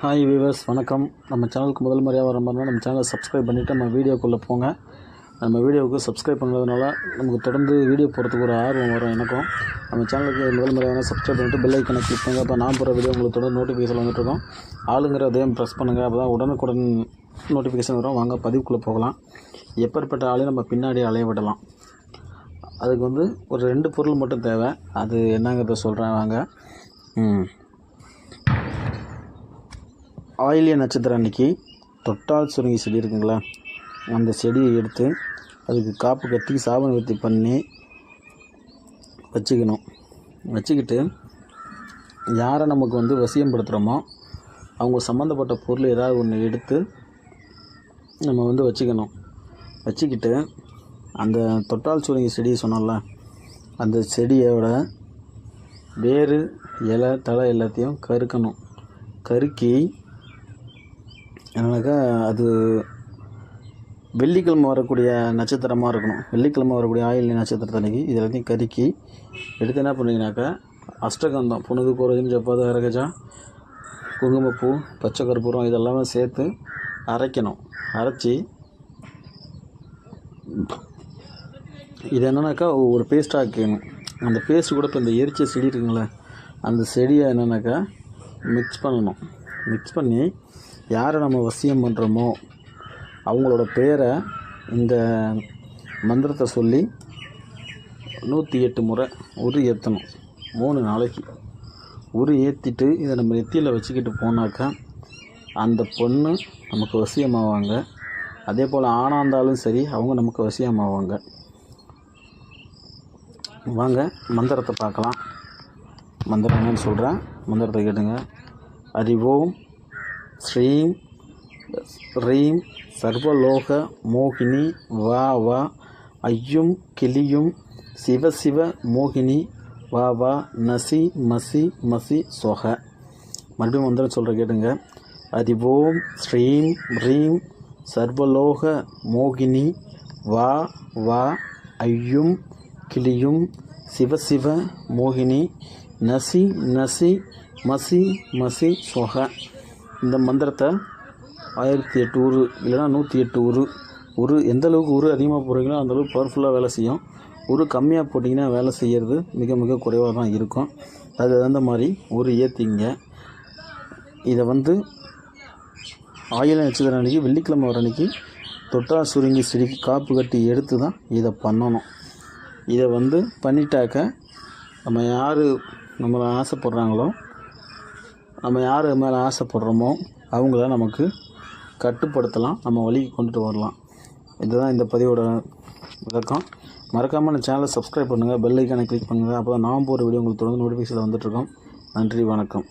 Hi viewers வணக்கம். நம்ம சேனலுக்கு முதல் முறையாக வர மாதிரினா நம்ம சேனலை சப்ஸ்கிரைப் பண்ணிவிட்டு நம்ம வீடியோக்குள்ளே போங்க. நம்ம வீடியோவுக்கு சப்ஸ்கிரைப் பண்ணுறதுனால நமக்கு தொடர்ந்து வீடியோ போகிறதுக்கு ஒரு ஆர்வம் வரும் எனக்கும். நம்ம சேனலுக்கு முதல் முறையாக சப்ஸ்கிரைப் பண்ணிவிட்டு பெல் ஐக்கனை கிளிக் பண்ணுங்கள் அப்போ நான் போகிற வீடியோ உங்களுக்கு தொடர்ந்து நோட்டிஃபிகேஷன் வந்துட்டுருக்கோம் ஆளுங்கிற அதையும் ப்ரெஸ் பண்ணுங்கள் அப்போ தான் உடனுக்குடன் நோட்டிஃபிகேஷன் வரும். வாங்க பதிவுக்குள்ளே போகலாம். எப்பேற்பட்ட ஆளையும் நம்ம பின்னாடி அலைய விடலாம் அதுக்கு வந்து ஒரு ரெண்டு பொருள் மட்டும் தேவை. அது என்னங்கிறத சொல்கிறேன் வாங்க. ம். ஆயிலிய நட்சத்திரம் அன்னைக்கு தொட்டால் சுருங்கி செடி இருக்குங்களா அந்த செடியை எடுத்து அதுக்கு காப்பு கட்டி சாபன வத்தி பண்ணி வச்சுக்கணும். வச்சுக்கிட்டு யாரை நமக்கு வந்து வசியப்படுத்துகிறோமோ அவங்க சம்மந்தப்பட்ட பொருள் ஏதாவது ஒன்று எடுத்து நம்ம வந்து வச்சுக்கணும். வச்சுக்கிட்டு அந்த தொட்டால் சுருங்கி செடி சொன்னோம்ல அந்த செடியோட வேறு இலை தலை எல்லாத்தையும் கருக்கணும். கருக்கி என்னன்னாக்கா அது வெள்ளிக்கிழமை வரக்கூடிய நட்சத்திரமாக இருக்கணும். வெள்ளிக்கிழமை வரக்கூடிய ஆயில் நட்சத்திரத்தன்னைக்கு இது எல்லாத்தையும் கருக்கி எடுத்து என்ன பண்ணிங்கனாக்கா அஷ்டகந்தம் புனது கோரஜன் ஜப்பாத அரகஜா குங்குமப்பூ பச்சை கற்பூரம் இதெல்லாமே சேர்த்து அரைக்கணும். அரைச்சி இது என்னென்னாக்கா ஒரு பேஸ்ட்டாக ஆக்கணும் அந்த பேஸ்ட் கூட இப்போ இந்த எரிச்ச செடி இருக்குங்களே அந்த செடியை என்னென்னாக்கா மிக்ஸ் பண்ணணும். மிக்ஸ் பண்ணி யாரை நம்ம வசியம் பண்ணுறோமோ அவங்களோட பேரை இந்த மந்திரத்தை சொல்லி நூற்றி எட்டு முறை உரு ஏற்றணும் மூணு நாளைக்கு உரு ஏற்றிட்டு இதை நம்ம நெத்தியில் வச்சுக்கிட்டு போனாக்கா அந்த பொண்ணு நமக்கு வசியமாவாங்க. அதே போல் ஆணாக இருந்தாலும் சரி அவங்க நமக்கு வசியமாவாங்க. வாங்க மந்திரத்தை பார்க்கலாம். மந்திரம் என்னன்னு சொல்கிறேன் மந்திரத்தை கேட்டுங்க. அறிவோம் ஸ்ரீம் ரீம் சர்வலோக மோகினி வா வா. ஐயும் கிளியும் சிவ சிவ மோகினி வா வா. நசி மசி மசி சொக. மறுபடியும் மந்திரம் சொல்கிற கேட்டுங்க. அறிவோம் ஸ்ரீம் ரீம் சர்வலோக மோகினி வா வா. ஐயும் கிளியும் சிவ சிவ மோகினி நசி நசி மசி மசி சொக. இந்த மந்திரத்தை ஆயிரத்தி எட்டு உரு இல்லைனா நூற்றி எட்டு உரு. உரு எந்த அளவுக்கு உரு அதிகமாக போடுறீங்களோ அந்த அளவுக்கு பவர்ஃபுல்லாக வேலை செய்யும். உரு கம்மியாக போட்டிங்கன்னா வேலை செய்கிறது மிக மிக குறைவாக தான் இருக்கும். அது தகுந்த மாதிரி உரு ஏற்றிங்க இதை வந்து ஆயில நட்சத்திரம் அன்றைக்கி வெள்ளிக்கிழமை வர அன்றைக்கி தொட்டா சுருங்கி செடிக்கு காப்பு கட்டி எடுத்து தான் இதை பண்ணணும். இதை வந்து பண்ணிட்டாக்க நம்ம யார் நம்மளை ஆசைப்படுறாங்களோ நம்ம யார் மேலே ஆசைப்படுறோமோ அவங்கள நமக்கு கட்டுப்படுத்தலாம் நம்ம வழிக்கு கொண்டுட்டு வரலாம். இதுதான் இந்த பதிவோட விளக்கம். மறக்காமல் இந்த சேனலை சப்ஸ்கிரைப் பண்ணுங்கள் பெல் ஐக்கானை கிளிக் பண்ணுங்கள் அப்போ தான் நான் போகிற வீடியோ உங்களுக்கு தொடர்ந்து நோட்டிஃபிகேஷனில் வந்துட்டுருக்கோம் நன்றி வணக்கம்.